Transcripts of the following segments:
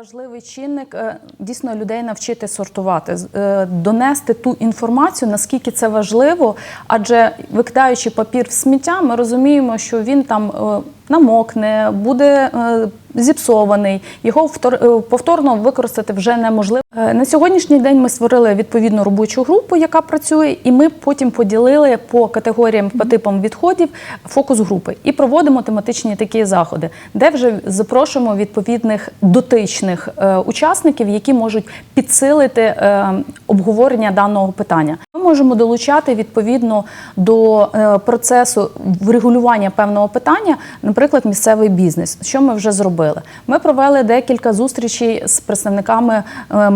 важливий чинник е, дійсно людей навчити сортувати, е, донести ту інформацію, наскільки це важливо, адже викидаючи папір в сміття, ми розуміємо, що він там е, намокне, буде зіпсований, його повторно використати вже неможливо. Е, На сьогоднішній день ми створили відповідну робочу групу, яка працює, і ми потім поділили по категоріям по типам відходів фокус групи і проводимо тематичні такі заходи, де вже запрошуємо відповідних дотичних е, учасників, які можуть підсилити е, обговорення даного питання. Ми можемо долучати відповідно до процесу врегулювання певного питання, наприклад, місцевий бізнес. Що ми вже зробили? Ми провели декілька зустрічей з представниками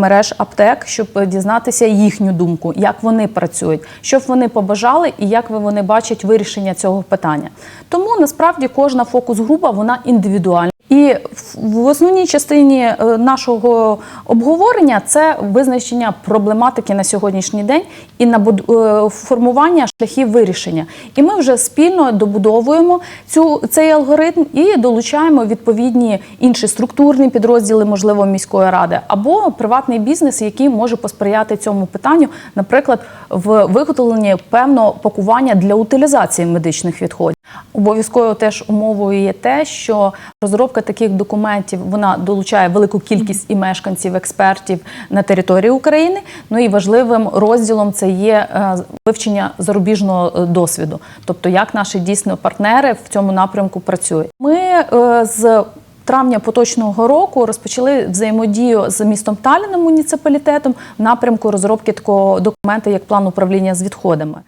мереж аптек, щоб дізнатися їхню думку, як вони працюють, що б вони побажали і як ви- вони бачать вирішення цього питання. Тому насправді кожна фокус-група вона індивідуальна. І в- основній частині е, нашого обговорення це визначення проблематики на сьогоднішній день і набуд- е, формування шляхів вирішення. І ми вже спільно добудовуємо цю цей алгоритм і долучаємо відповідні інші структурні підрозділи, можливо, міської ради або приватний бізнес, який може посприяти цьому питанню, наприклад, в виготовленні певного пакування для утилізації медичних відходів. Обов'язково теж умовою є те, що розробка таких документів вона долучає велику кількість і мешканців, експертів на території України. Ну і важливим розділом це є е, вивчення зарубіжного е, досвіду, тобто як наші дійсно партнери в цьому напрямку працюють. Ми е, з Травня поточного року розпочали взаємодію з містом Таліном муніципалітетом в напрямку розробки такого документа, як план управління з відходами.